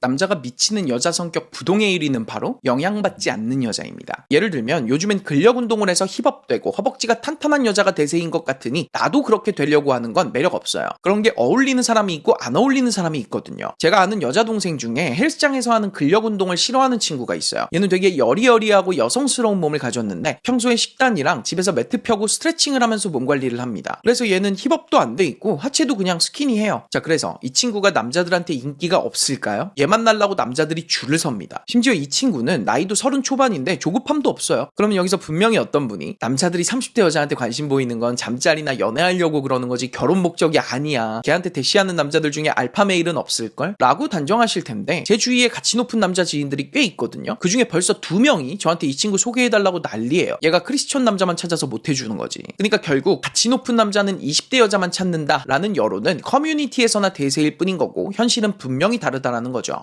남자가 미치는 여자 성격 부동의 1위는 바로 영향받지 않는 여자입니다. 예를 들면 요즘엔 근력 운동을 해서 힙업되고 허벅지가 탄탄한 여자가 대세인 것 같으니 나도 그렇게 되려고 하는 건 매력 없어요. 그런 게 어울리는 사람이 있고 안 어울리는 사람이 있거든요. 제가 아는 여자 동생 중에 헬스장에서 하는 근력 운동을 싫어하는 친구가 있어요. 얘는 되게 여리여리하고 여성스러운 몸을 가졌는데 평소에 식단이랑 집에서 매트 펴고 스트레칭을 하면서 몸 관리를 합니다. 그래서 얘는 힙업도 안 돼 있고 하체도 그냥 스키니해요. 자 그래서 이 친구가 남자들한테 인기가 없을까요? 얘 만나려고 남자들이 줄을 섭니다. 심지어 이 친구는 나이도 서른 초반인데 조급함도 없어요. 그러면 여기서 분명히 어떤 분이 남자들이 30대 여자한테 관심 보이는 건 잠자리나 연애하려고 그러는 거지 결혼 목적이 아니야. 걔한테 대시하는 남자들 중에 알파 메일은 없을걸? 라고 단정하실 텐데 제 주위에 가치 높은 남자 지인들이 꽤 있거든요. 그 중에 벌써 두 명이 저한테 이 친구 소개해달라고 난리예요. 얘가 크리스천 남자만 찾아서 못 해주는 거지. 그러니까 결국 가치 높은 남자는 20대 여자만 찾는다라는 여론은 커뮤니티에서나 대세일 뿐인 거고 현실은 분명히 다르다라는 거죠.